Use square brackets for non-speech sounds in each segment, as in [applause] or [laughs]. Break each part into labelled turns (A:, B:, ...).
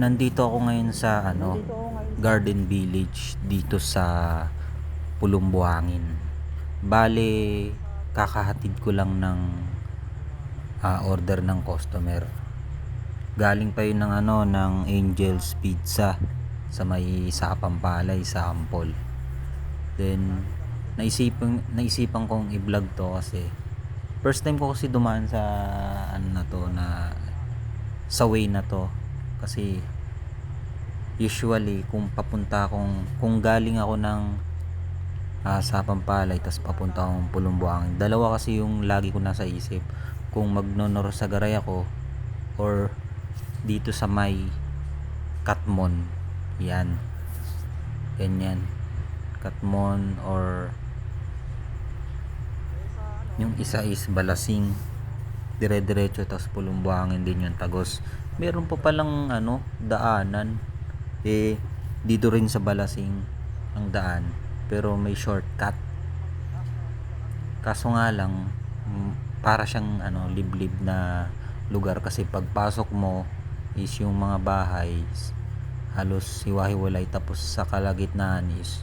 A: Nandito ako ngayon sa ano, Garden Village dito sa Pulumbuangin. Bale, kakahatid ko lang ng ah, order ng customer. Galing pa yun ng ano, ng Angel's Pizza sa may Sapampalay sa Ampol. Then, naisipan, naisipan kong i-vlog to kasi first time ko kasi dumaan sa ano na to na sa way na to kasi usually kung papunta akong kung galing ako ng ah, sa Pampalay tapos papunta akong Pulumbuangin. Dalawa kasi yung lagi ko nasa isip. Kung magnonor sa garay ako or dito sa may Katmon yan. Ganyan. Katmon or yung isa is Balasing. Dire-diretso tapos pulumbuangin din yung tagos meron pa palang ano daanan. Eh dito rin sa Balasing ang daan pero may shortcut. Kaso nga lang mm, para siyang ano liblib na lugar kasi pagpasok mo is yung mga bahay halos hiwa-hiwalay tapos sa kalagitnaan is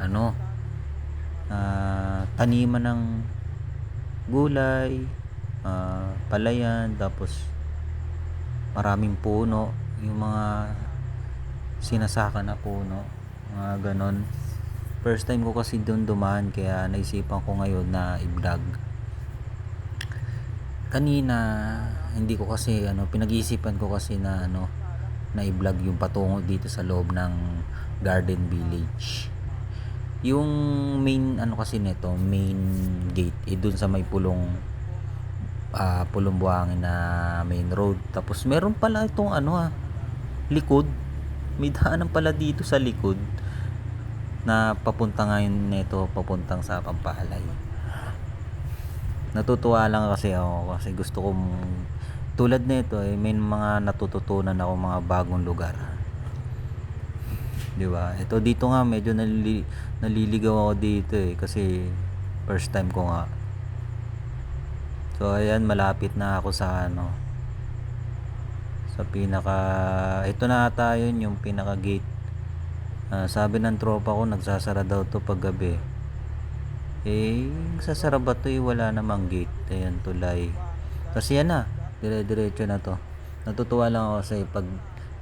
A: ano ah, taniman ng gulay ah, palayan tapos maraming puno yung mga sinasaka na puno mga ganon. First time ko kasi doon dumaan kaya naisipan ko ngayon na i-vlog. Kanina hindi ko kasi ano pinag-iisipan ko kasi na ano na i-vlog yung patungo dito sa loob ng Garden Village. Yung main ano kasi nito main gate eh dun sa may pulong ah pulong buhangin na main road. Tapos meron pala itong ano ah likod. May daanan pala dito sa likod na papunta ngayon nito papuntang sa Pampalay. Natutuwa lang kasi ako kasi gusto kong tulad nito eh may mga natututunan ako mga bagong lugar. Di ba? Ito dito nga medyo nalili, naliligaw ako dito eh kasi first time ko nga so ayan malapit na ako sa ano sa pinaka ito na ata yun yung pinaka gate. Ah, sabi ng tropa ko nagsasara daw to pag gabi eh sasara ba to? Eh wala namang gate. Ayan tulay. Kasi yan na dire diretso na to. Natutuwa lang ako kasi pag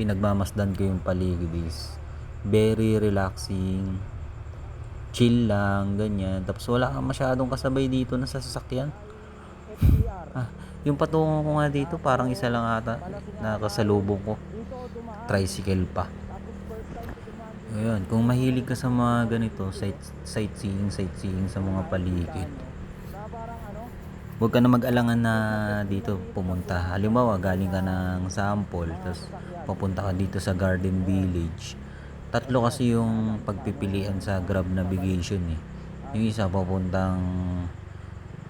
A: pinagmamasdan ko yung paligid is very relaxing chill lang ganyan. Tapos wala kang masyadong kasabay dito na sa sasakyan ah, yung patungo ko nga dito parang isa lang ata nakasalubong ko tricycle pa Ayun, kung mahilig ka sa mga ganito, sight, sightseeing, sightseeing sa mga paligid. Huwag ka na mag-alangan na dito pumunta. Halimbawa, galing ka ng sample, tapos papunta ka dito sa Garden Village. Tatlo kasi yung pagpipilian sa Grab Navigation eh. Yung isa papuntang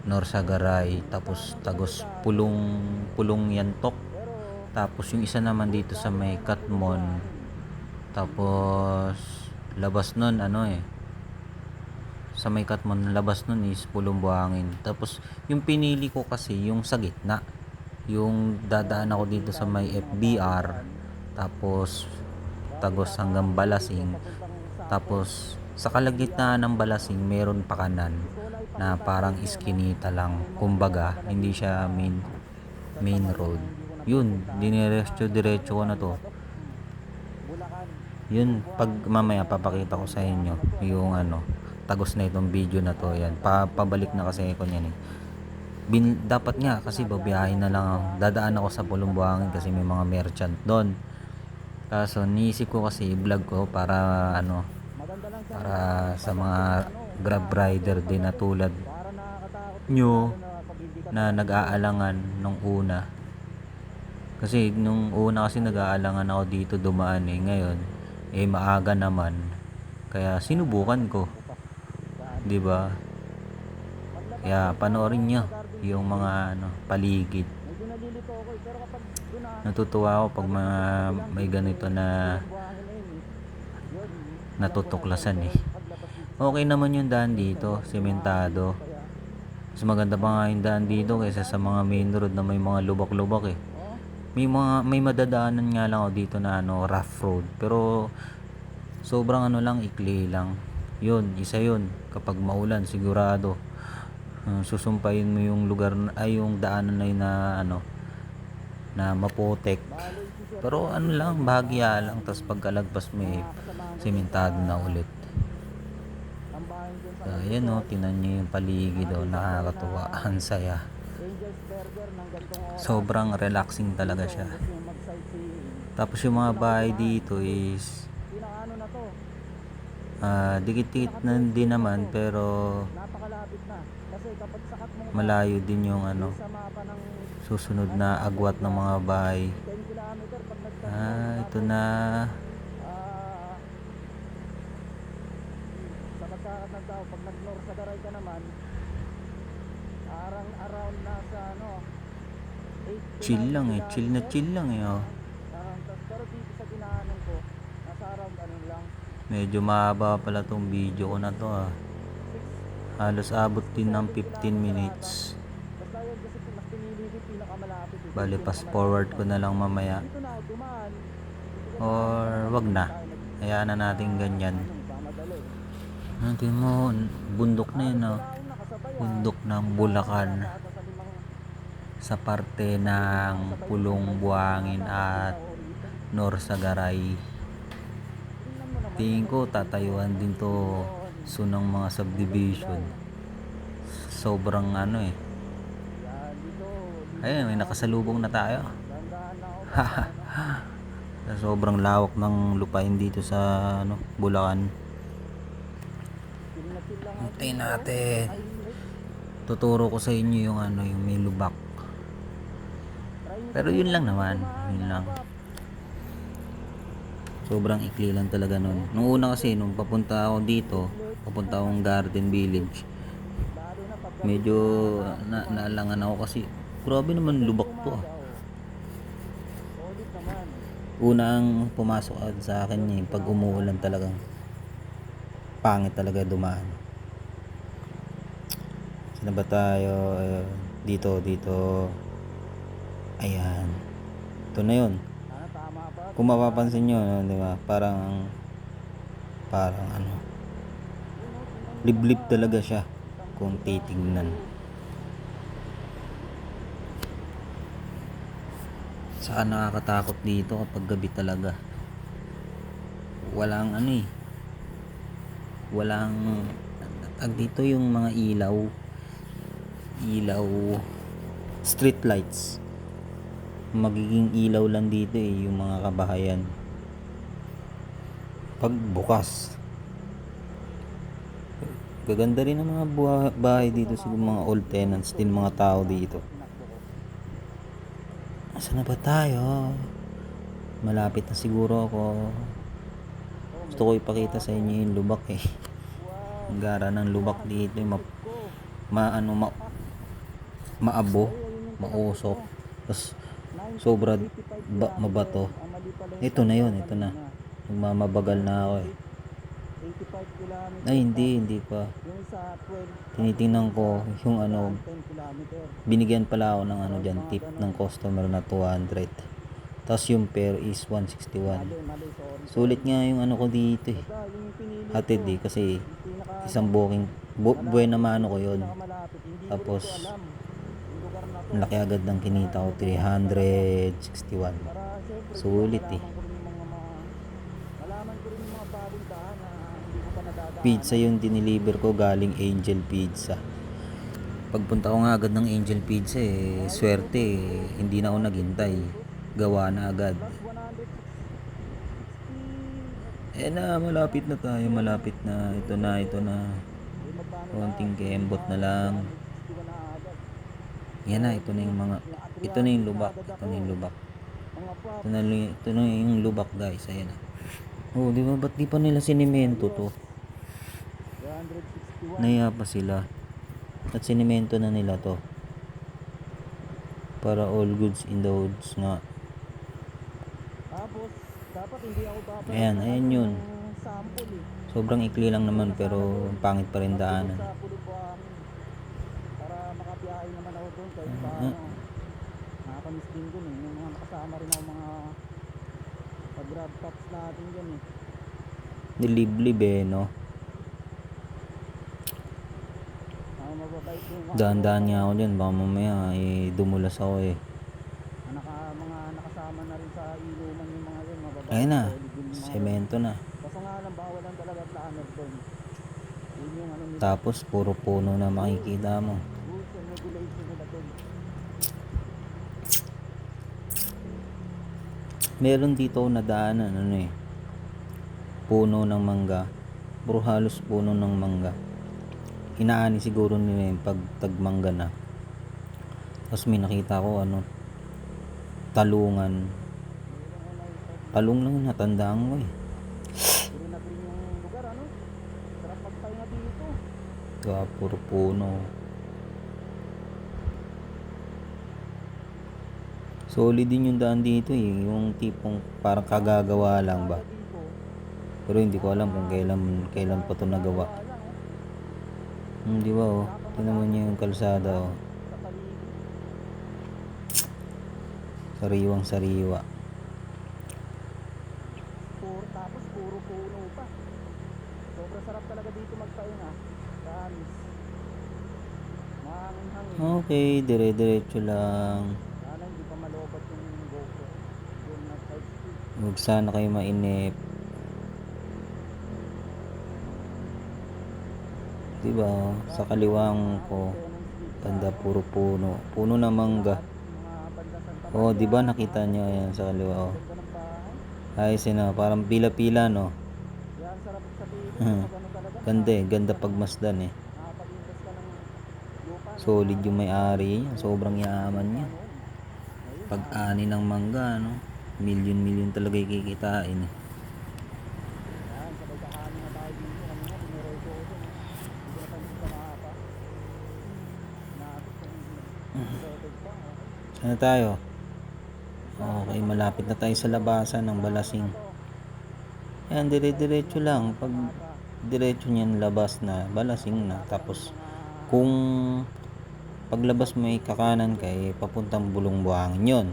A: Norsagaray, tapos Tagos Pulong Pulong Yantok. Tapos yung isa naman dito sa may Katmon, tapos labas nun ano eh. Sa may Katmon labas nun is pulong buhangin. Tapos yung pinili ko kasi yung sa gitna. Yung dadaan ako dito sa may FBR tapos tagos hanggang Balasing. Tapos sa kalagitnaan ng Balasing meron pa kanan na parang iskinita lang. Kumbaga hindi siya main main road. Yun diniretso diretso ko na to. Yun pag mamaya papakita ko sa inyo yung ano tagos na itong video na to yan. Pa, pabalik na kasi ko niyan eh. Bin, dapat nga kasi babiyahin na lang dadaan ako sa Pulumbuangin kasi may mga merchant doon. Kaso niisip ko kasi i-vlog ko para ano para sa mga grab rider din na tulad nyo na nag-aalangan nung una. Kasi nung una kasi nag-aalangan ako dito dumaan eh. Ngayon eh maaga naman. Kaya sinubukan ko. 'di ba? Kaya panoorin nyo yung mga ano paligid. Natutuwa ako pag mga may ganito na natutuklasan eh okay naman yung daan dito sementado mas maganda pa nga yung daan dito kaysa sa mga main road na may mga lubak-lubak eh May mga may madadaanan nga lang ako dito na ano, rough road. Pero sobrang ano lang, ikli lang. Yun, isa yun. Kapag maulan, sigurado. Uh, susumpayin mo yung lugar ay yung daanan na yun na ano na mapotek. Pero ano lang, bahagya lang. Tapos pagkalagpas eh, simentado na ulit. So, ayan o, tinan nyo yung paligid o, nakakatuwa, [laughs] ang saya. Sobrang relaxing talaga siya. Tapos yung mga bahay dito is ah dikit-dikit na din naman pero malayo din yung ano susunod na agwat ng mga bahay. Ah, ito na.
B: sa daw, pag nag-north sa Daray ka naman, arang around nasa ano, 8 to
A: Chill
B: 9
A: lang eh, chill na chill lang eh. Oh.
B: Tas, pero dito sa dinaanan ko, nasa around ano lang,
A: Medyo mahaba pala tong video ko na to ah.
B: 6.
A: Halos abot din ng 15 minutes.
B: Eh.
A: Bali, fast forward ko na lang mamaya. Or wag na. Hayaan na natin ganyan.
B: Nagmamadali.
A: Natin mo, bundok na yun oh.
B: Nakasabay ah.
A: Bundok ng Bulacan
B: Sa
A: parte ng Pulong Buhangin at Norsagaray. Tingin ko tatayuan din to sunang mga subdivision. Sobrang ano eh. Ayun, may nakasalubong na tayo. [laughs] Sobrang lawak ng lupain dito sa ano, Bulacan. Hintayin natin. Tuturo ko sa inyo yung ano, yung may lubak. Pero yun lang naman, yun lang. Sobrang ikli lang talaga nun. Nung una kasi, nung papunta ako dito, papunta akong Garden Village. Medyo na naalangan ako kasi grabe naman lubak to ah. Unang pumasok agad sa akin yung pag umuulan talagang pangit talaga dumaan. Saan ba tayo? Ayun. Dito, dito. Ayan. Ito na yun.
B: Ba?
A: Kung mapapansin nyo, no, di ba? Parang, parang ano, liblib talaga siya kung titignan. Saka nakakatakot dito kapag gabi talaga. Walang ano eh. Walang tag dito yung mga ilaw. Ilaw street lights. Magiging ilaw lang dito eh yung mga kabahayan. Pag bukas. Gaganda rin ang mga bahay dito siguro mga old tenants din mga tao dito. Asa na ba tayo? Malapit na siguro ako. Gusto ko ipakita sa inyo yung lubak eh. Ang gara ng lubak dito. Ma, ma ano, ma, maabo, mausok. Tapos sobra ba, mabato. Ito na yun, ito na. Nagmamabagal na ako eh.
B: 85 kilometer.
A: Ay hindi, hindi pa.
B: Yung sa 12,
A: Tinitingnan ko yung ano,
B: 10 kilometer.
A: binigyan pala ako ng ano dyan, tip ng customer na 200. Tapos yung pair is 161.
B: Mali, mali, sorry.
A: Sulit nga yung ano ko dito eh. Hatid eh, kasi isang booking, bu buhay na mano ko.
B: Hindi
A: Tapos, ang laki agad ng kinita ko, 361.
B: Para syempre,
A: Sulit eh. Pizza yung diniliver ko galing Angel Pizza. Pagpunta ko nga agad ng Angel Pizza eh, swerte eh, hindi na ako naghintay. Gawa na agad.
B: Plus 160
A: Eh na, malapit na tayo, malapit na. Ito na, ito na. Konting kembot na lang.
B: 61 na agad.
A: Yan na, ito na yung mga, ito na yung lubak. Ito na yung lubak. Ito na, ito na yung lubak guys, ayan na. Oh, di ba, ba't di pa nila sinimento to?
B: 361.
A: Naya pa sila. At sinimento na nila to. Para all goods in the hoods nga.
B: Tapos, dapat hindi ako babalik.
A: Ayan, ayan yun.
B: eh.
A: Sobrang ikli lang naman pero pangit pa rin daanan.
B: Sa Pulubuangin. Para makabiyahe naman ako doon kahit
A: Ah,
B: paano. nakakamiss din dun eh. Yung mga nakasama rin ako mga pag-grab tops natin dyan eh.
A: Niliblib eh, no? Daan-daan nga ako dyan. Baka mamaya, eh, dumulas ako eh.
B: naka, mga nakasama na rin sa inuman yung mga yun. Mababait.
A: Ayun na. Semento na.
B: Kaso nga lang bawal lang talaga doon. Yung ano nila.
A: Tapos, puro puno na makikita mo.
B: Rules and regulation nila doon.
A: Meron dito ako nadaanan, ano eh. Puno ng mangga. Puro halos puno ng mangga. Inaani siguro nila yung pag tagmangga na. Tapos may nakita ko, ano, talungan. Talong lang natandaan ko eh.
B: Green na green yung lugar ano. Sarap magpahinga dito.
A: Kaya puro puno. Solid din yung daan dito eh. Yung tipong parang kagagawa lang ba. Pero hindi ko alam kung kailan, kailan pa to nagawa. Hmm, di ba oh. Tingnan mo niyo yung kalsada oh. Sariwang sariwa.
B: Puro, tapos puro puno pa. Sobrang sarap talaga dito magpahinga. Promise.
A: Okay, dire-diretso lang.
B: Sana hindi pa malobot yung GoPro. Yung na 5 speed.
A: Huwag sana kayo mainip. Di ba? Sa kaliwang ko, banda puro puno. Puno ng mangga. Oh, di ba nakita niyo yan sa kaliwa? Oh. Ayos yun ah. Parang pila-pila no. Hmm. [laughs] Ganda eh. Ganda pagmasdan eh. Solid yung may-ari. Sobrang yaman niya. Pag-ani ng mangga, no? Talaga eh.
B: Eh. Makapa. Naabot ko yung pa. okay.
A: Ano tayo? Okay, malapit na tayo sa labasan ng Balasing. Yan, dire-diretso lang. Pag diretso niyan labas na, Balasing na. Tapos, kung paglabas mo ay kakanan ka, eh, papuntang bulong buhangin yon.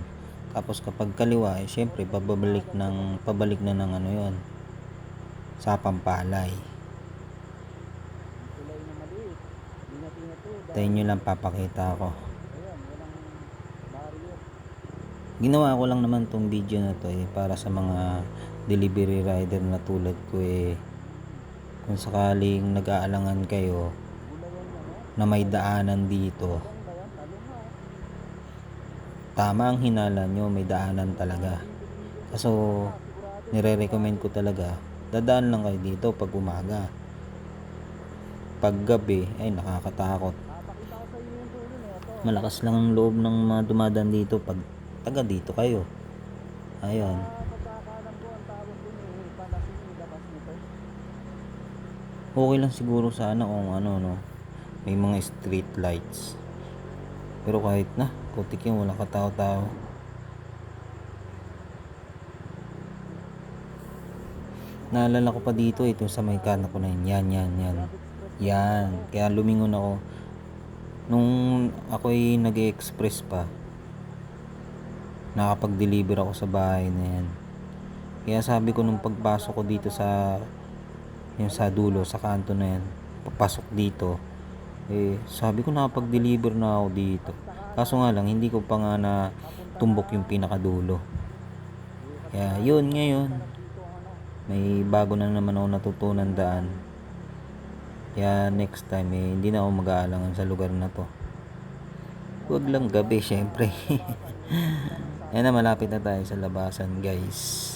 A: Tapos kapag kaliwa, eh, syempre, pabalik ng, pabalik na ng ano yon sa Pampalay. Tayo nyo lang papakita ko.
B: ayan, walang barrier.
A: Ginawa ko lang naman tong video na to eh, para sa mga delivery rider na tulad ko eh. Kung sakaling nag-aalangan kayo na may daanan dito,
B: Ano ba yan? Talong ha.
A: Tama ang hinala nyo, may daanan talaga. Kaso, nire-recommend ko talaga, dadaan lang kayo dito pag umaga. Pag gabi, ay nakakatakot. Malakas lang ang loob ng mga dumadaan dito pag taga dito kayo. Ayun. Okay lang siguro sana kung ano no may mga street lights pero kahit na putik yun walang katao-tao. Naalala ko pa dito ito sa may kanan ko na yun. Yan yan yan. Yan. Kaya lumingon ako. Nung ako ay nag-express pa nakapag-deliver ako sa bahay na yan. Kaya sabi ko nung pagpasok ko dito sa yung sa dulo sa kanto na yan papasok dito eh sabi ko nakapag-deliver na ako dito kaso nga lang hindi ko pa nga na tumbok yung pinakadulo. Kaya yun ngayon may bago na naman ako natutunan daan. Kaya next time eh hindi na ako mag-aalangan sa lugar na to. Huwag lang gabi [laughs] syempre. Yan na malapit na tayo sa labasan guys.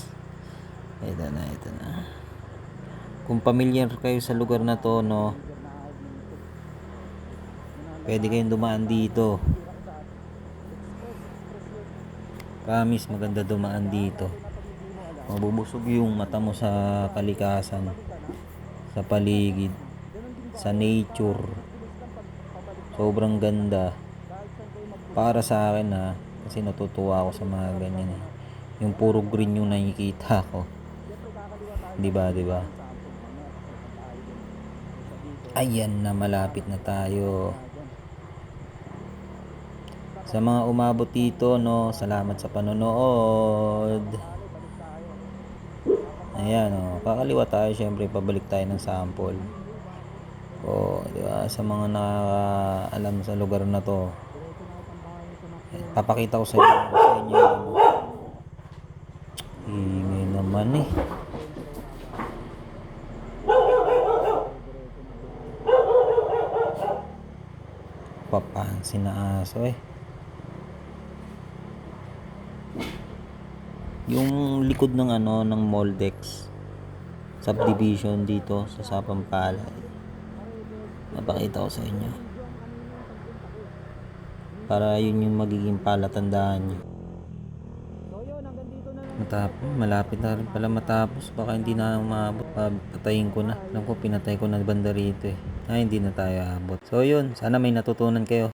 A: Ito na ito na. Kung familiar kayo sa lugar na to, no, pwede kayong dumaan dito. Promise, maganda dumaan dito. Mabubusog yung mata mo sa kalikasan, sa paligid, sa nature. Sobrang ganda. Para sa akin ha, kasi natutuwa ako sa mga ganyan eh. Yung puro green yung nakikita ko. Di ba, di ba? Ayan na, malapit na tayo. Sa mga umabot dito, no, salamat sa panonood. Ayan, oh, kakaliwa tayo, syempre, pabalik tayo ng sample. O, di ba, sa mga nakaalam sa lugar na to, papakita ko sa inyo, sa inyo ingay naman eh. Papansin na aso eh. Yung likod ng ano ng Moldex subdivision dito sa Sapampala. Napakita ko sa inyo. Para yun yung magiging palatandaan nyo. Matapos, malapit na rin pala matapos. Baka hindi na umabot. Pa- Patayin ko na. Alam ko, pinatay ko na banda rito eh. Ay, hindi na tayo abot. So yun, sana may natutunan kayo.